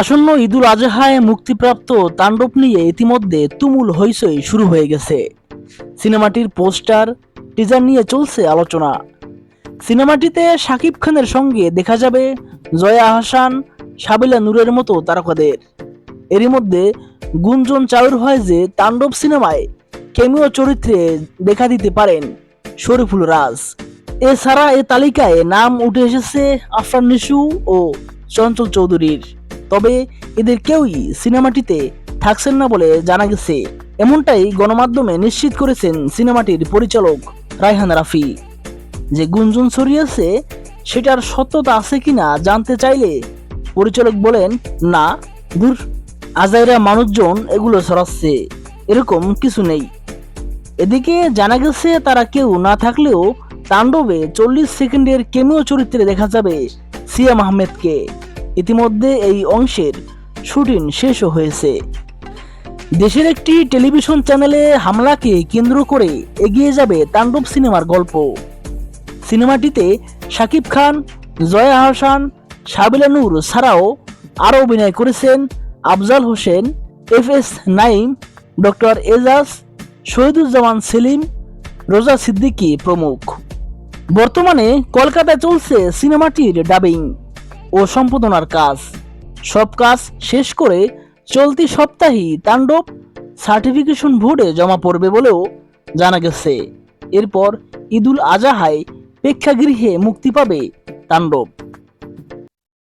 আসন্ন ঈদুল আজহায় মুক্তিপ্রাপ্ত তাণ্ডব নিয়ে ইতিমধ্যে তুমুল হইচই শুরু হয়ে গেছে। সিনেমাটির পোস্টার, টিজার নিয়ে চলছে আলোচনা। সিনেমাটিতে শাকিব খানের সঙ্গে দেখা যাবে জয়া হাসান, সাবিলা নূরের মতো তারকাদের। এরই মধ্যে গুঞ্জন চাউর হয় যে তাণ্ডব সিনেমায় কেমিও চরিত্রে দেখা দিতে পারেন শরীফুল রাজ। এছাড়া এ তালিকায় নাম উঠে এসেছে আফরান নিশু ও চঞ্চল চৌধুরীর। তবে এদের কেউই সিনেমাটিতে থাকছেন না বলে জানা গেছে। এমনটাই গণমাধ্যমে নিশ্চিত করেছেন সিনেমাটির পরিচালক রায়হান রাফি। যে গুঞ্জন ছড়িয়েছে সেটার সত্যতা আছে কিনা জানতে চাইলে পরিচালক বলেন, না, দূর, আজাইরা মানুষজন এগুলো ছড়াচ্ছে, এরকম কিছু নেই। এদিকে জানা গেছে, তারা কেউ না থাকলেও তাণ্ডবে চল্লিশ সেকেন্ডের কেমিও চরিত্রে দেখা যাবে সিয়াম আহমেদকে। ইতিমধ্যে এই অংশের শুটিং শেষও হয়েছে। দেশের একটি টেলিভিশন চ্যানেলে হামলাকে কেন্দ্র করে এগিয়ে যাবে তাণ্ডব সিনেমার গল্প। সিনেমাটিতে শাকিব খান, জয়া হাসান, সাবিলা নূর ছাড়াও আরও অভিনয় করেছেন Afzal Hossain F S Nayeem doctor Ezaz, Shahiduzzaman Selim, Roza Siddiqui প্রমুখ। বর্তমানে কলকাতায় চলছে সিনেমাটির ডাবিং। ও সম্পাদনার কাজ। সব কাজ শেষ করে চলতি সপ্তাহেই তাণ্ডব সার্টিফিকেশন বোর্ডে জমা পড়বে বলেও জানা গেছে। এরপর ঈদুল আজাহায় প্রেক্ষাগৃহে মুক্তি পাবে তাণ্ডব।